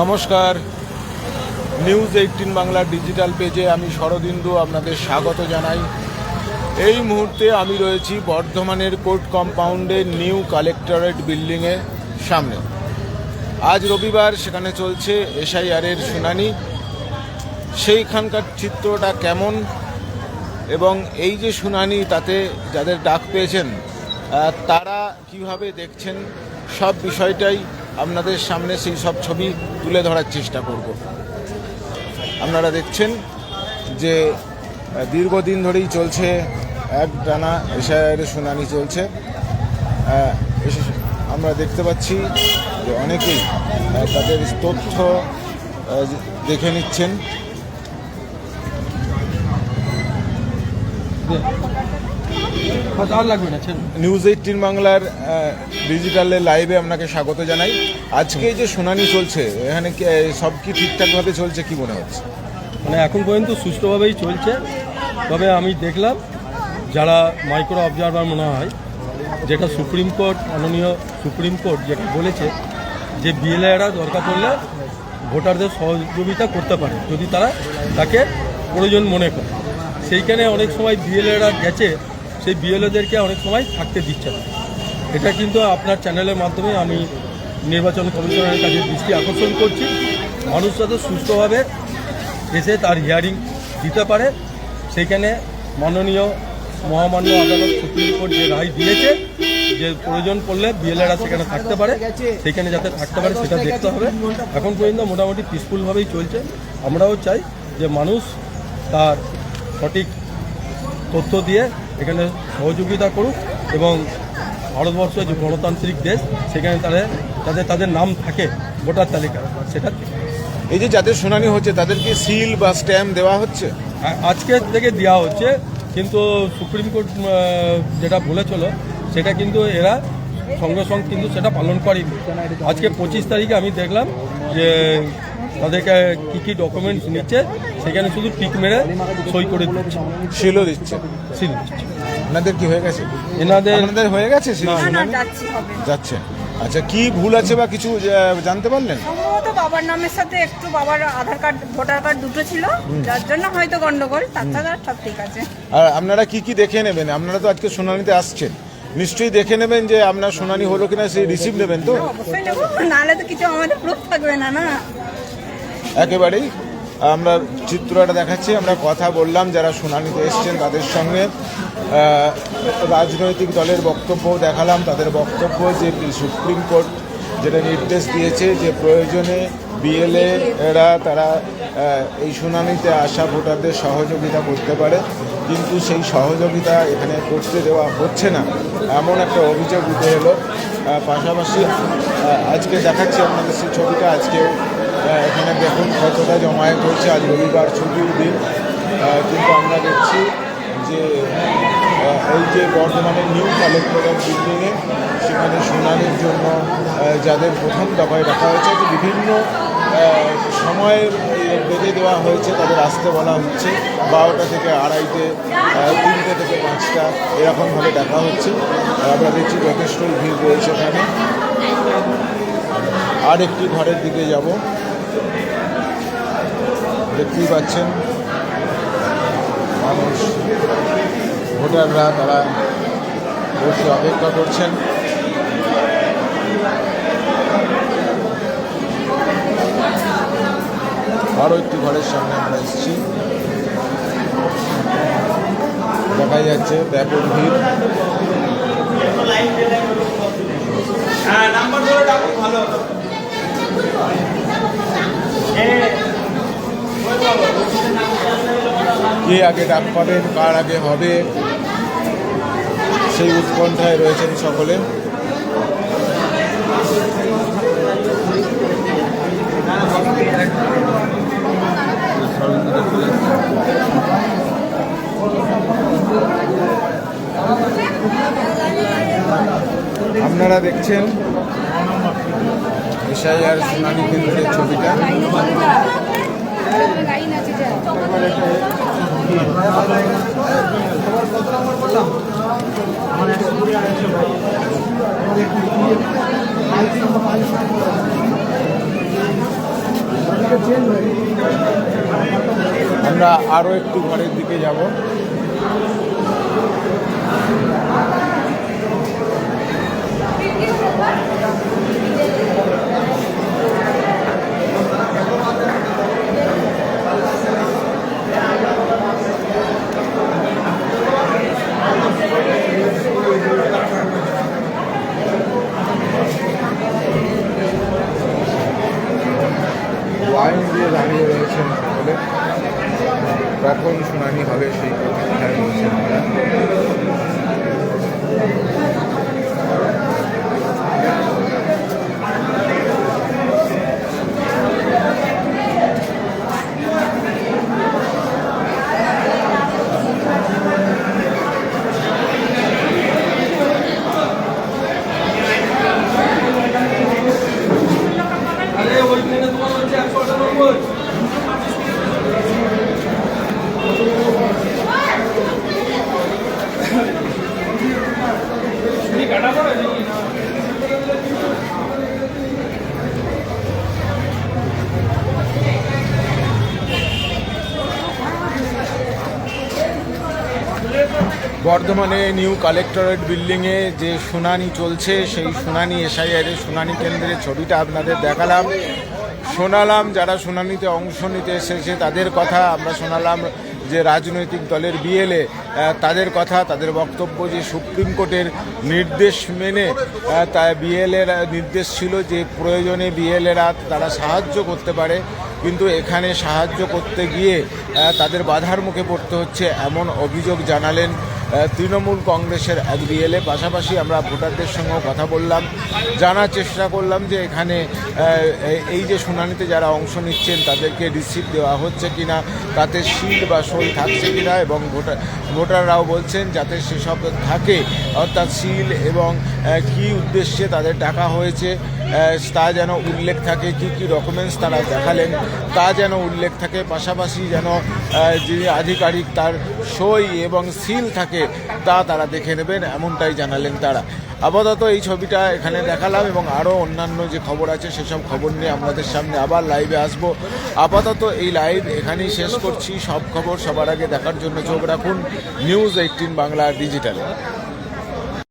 নমস্কার। News eighteen Bangla digital পেজে আমি শরদিন্দু আপনাদের স্বাগত জানাই। এই মুহূর্তে আমি রয়েছি বর্ধমানের কোর্ট কম্পাউন্ডের নিউ কালেক্টরেট বিল্ডিংয়ের সামনে। আজ রবিবার সেখানে চলছে এসআইআরের শুনানি। সেইখানকার চিত্রটা কেমন? এবং এই যে শুনানি, তাতে যাদের ডাক পেয়েছেন তারা কীভাবে দেখছেন? সব বিষয়টাই আপনাদের সামনে সেই সব ছবি তুলে ধরার চেষ্টা করব। আপনারা দেখছেন যে দীর্ঘদিন ধরেই চলছে এক টানা এশায়ারের শুনানি চলছে। আমরা দেখতে পাচ্ছি যে অনেকেই তাদের তথ্য দেখে নিচ্ছেন। নিউজ এইটিন বাংলার ডিজিটালে লাইভে আপনাকে স্বাগত জানাই। আজকে যে শুনানি চলছে এখানে কি, সব কি ঠিকঠাকভাবে চলছে কি মনে হচ্ছে? মানে এখন পর্যন্ত সুষ্ঠুভাবেই চলছে। তবে আমি দেখলাম যারা মাইক্রো অবজারভার মনে হয় যেটা সুপ্রিম কোর্ট মাননীয় সুপ্রিম কোর্ট যেটা বলেছে যে বিএলএরা দরকার পড়লে ভোটারদের সহযোগিতা করতে পারে যদি তারা তাকে প্রয়োজন মনে করে। সেইখানে অনেক সময় বিএলএরা গেছে সেই বিএলএদেরকে অনেক সময় থাকতে দিচ্ছে না। এটা কিন্তু আপনার চ্যানেলের মাধ্যমে আমি নির্বাচন কমিশনের কাছে দৃষ্টি আকর্ষণ করছি। মানুষ যাতে সুস্থভাবে এসে তার হিয়ারিং দিতে পারে সেইখানে মাননীয় মহামান্য আদালত সুপ্রিম কোর্ট যে রায় দিয়েছে, যে প্রয়োজন পড়লে বিএলএরা সেখানে থাকতে পারে, সেখানে যাতে থাকতে পারে সেটা দেখতে হবে। এখন পর্যন্ত মোটামুটি পিসফুলভাবেই চলছে। আমরাও চাই যে মানুষ তার সঠিক তথ্য দিয়ে এখানে সহযোগিতা করুক এবং ভারতবর্ষ যে গণতান্ত্রিক দেশ সেখানে তাদের তাদের তাদের নাম থাকে ভোটার তালিকা সেটা এই যে যাদের শুনানি হচ্ছে তাদেরকে সিল বা স্ট্যাম্প দেওয়া হচ্ছে? আজকে থেকে দেওয়া হচ্ছে কিন্তু সুপ্রিম কোর্ট যেটা বলেছিল সেটা কিন্তু এরা সঙ্গে সঙ্গে কিন্তু সেটা পালন করেনি। আজকে পঁচিশ তারিখে আমি দেখলাম যে তাদেরকে কী কী ডকুমেন্টস নিচ্ছে সেখানে শুধু টিক মেরে সই করে দিচ্ছে। সিলও দিচ্ছে। সিল দিচ্ছে। আপনাদের কি হয়ে গেছে? এনাদের আপনাদের হয়ে গেছে না, না শুনানি হবে যাচ্ছে। আচ্ছা কি ভুল আছে বা কিছু জানতে পারলেন? সম্ভবত বাবার নামের সাথে একটু বাবার আধার কার্ড ভোটার কার্ড দুটো ছিল। যার জন্য হয়তো গন্ডগোল তাছাড়া সব ঠিক আছে। আর আপনারা কি কি দেখে নেবেন? আপনারা তো আজকে শুনানিতে আসছেন। নিশ্চয়ই দেখে নেবেন যে আপনার শুনানি হলো কিনা সেই রিসিভ নেবেন তো? অবশ্যই নেব। নাহলে তো কিছু আমাদের প্রুফ থাকবে না না। একেবারেই। আমরা চিত্রটা দেখাচ্ছি আমরা কথা বললাম যারা শুনানিতে এসছেন তাদের সঙ্গে। রাজনৈতিক দলের বক্তব্য দেখালাম। তাদের বক্তব্য যে সুপ্রিম কোর্ট যেটা নির্দেশ দিয়েছে যে প্রয়োজনে বিএলএ এরা তারা এই শুনানিতে আসা ভোটারদের সহযোগিতা করতে পারে। কিন্তু সেই সহযোগিতা এখানে করতে দেওয়া হচ্ছে না। এমন একটা অভিযোগ উঠে এলো। পাশাপাশি আজকে দেখাচ্ছি আপনাদের সেই ছবিটা। আজকেও এখানে দেখুন কতটা জমায়েত হচ্ছে আজ রবিবার ছুটির দিন। কিন্তু আমরা দেখছি যে এই যে বর্ধমানের নিউ কালেক্টরেট বিল্ডিংয়ে সেখানে শুনানির জন্য যাদের প্রথম দফায় রাখা হয়েছে যে বিভিন্ন এই বেঁধে দেওয়া হয়েছে, তাদের আসতে বলা হচ্ছে। বারোটা থেকে আড়াইটে তিনটে থেকে পাঁচটা এরকমভাবে দেখা হচ্ছে। আমরা দেখছি যথেষ্টই ভিড় রয়েছে এখানে। আর একটি ঘরের দিকে যাব। দেখতেই পাচ্ছেন মানুষ ভোটাররা তারা বসে অপেক্ষা করছেন আরও একটি ঘরের সামনে আমরা এসেছি দেখা যাচ্ছে ব্যাপক ভিড় কে আগে ডাক পাবেন কার আগে হবে সেই উৎকণ্ঠায় রয়েছেন সকলে। আপনারা দেখছেন এসআইআর শুনানি কেন্দ্রের ছবিটা। আমরা আরও একটু ঘরের দিকে যাব। লাইন দিয়ে দাঁড়িয়ে রয়েছেন সকলে। কখন শুনানি হবে সেই প্রতীক্ষায় রয়েছেন বর্ধমানে নিউ কালেক্টরেট বিল্ডিংয়ে যে শুনানি চলছে, সেই শুনানি এসআইআর এর শুনানি কেন্দ্রের ছবিটা আপনাদের দেখালাম। শোনালাম যারা শুনানিতে অংশ নিতে এসেছে তাদের কথা, আমরা শোনালাম যে রাজনৈতিক দলের বিএলএ তাদের কথা, তাদের বক্তব্য যে সুপ্রিম কোর্টের নির্দেশ মেনে তা বিএলএর নির্দেশ ছিল যে প্রয়োজনে বিএলএরা তারা সাহায্য করতে পারে, কিন্তু এখানে সাহায্য করতে গিয়ে তাদের বাধার মুখে পড়তে হচ্ছে এমন অভিযোগ জানালেন তৃণমূল কংগ্রেসের এক বিএলএ পাশাপাশি আমরা ভোটারদের সঙ্গেও কথা বললাম, জানার চেষ্টা করলাম যে এখানে এই- যে শুনানিতে যারা অংশ নিচ্ছেন, তাদেরকে রিসিভ দেওয়া হচ্ছে কিনা, তাতে শিল বা শোল থাকছে কিনা এবং ভোটার, ভোটাররাও বলছেন যাতে সেসব থাকে। অর্থাৎ সিল এবং কী উদ্দেশ্যে তাদের টাকা হয়েছে তা যেন উল্লেখ থাকে, কি কি ডকুমেন্টস তারা দেখালেন, তা যেন উল্লেখ থাকে। পাশাপাশি যেন যিনি আধিকারিক তার সই এবং সিল থাকে, তা তারা দেখে নেবেন, এমনটাই জানালেন তারা। আপাতত এই ছবিটা এখানে দেখালাম এবং আরও অন্যান্য যে খবর আছে, সেসব খবর নিয়ে আপনাদের সামনে আবার লাইভে আসব। আপাতত এই লাইভ এখানেই শেষ করছি। সব খবর সবার আগে দেখার জন্য চোখ রাখুন। News eighteen Bangla ডিজিটালে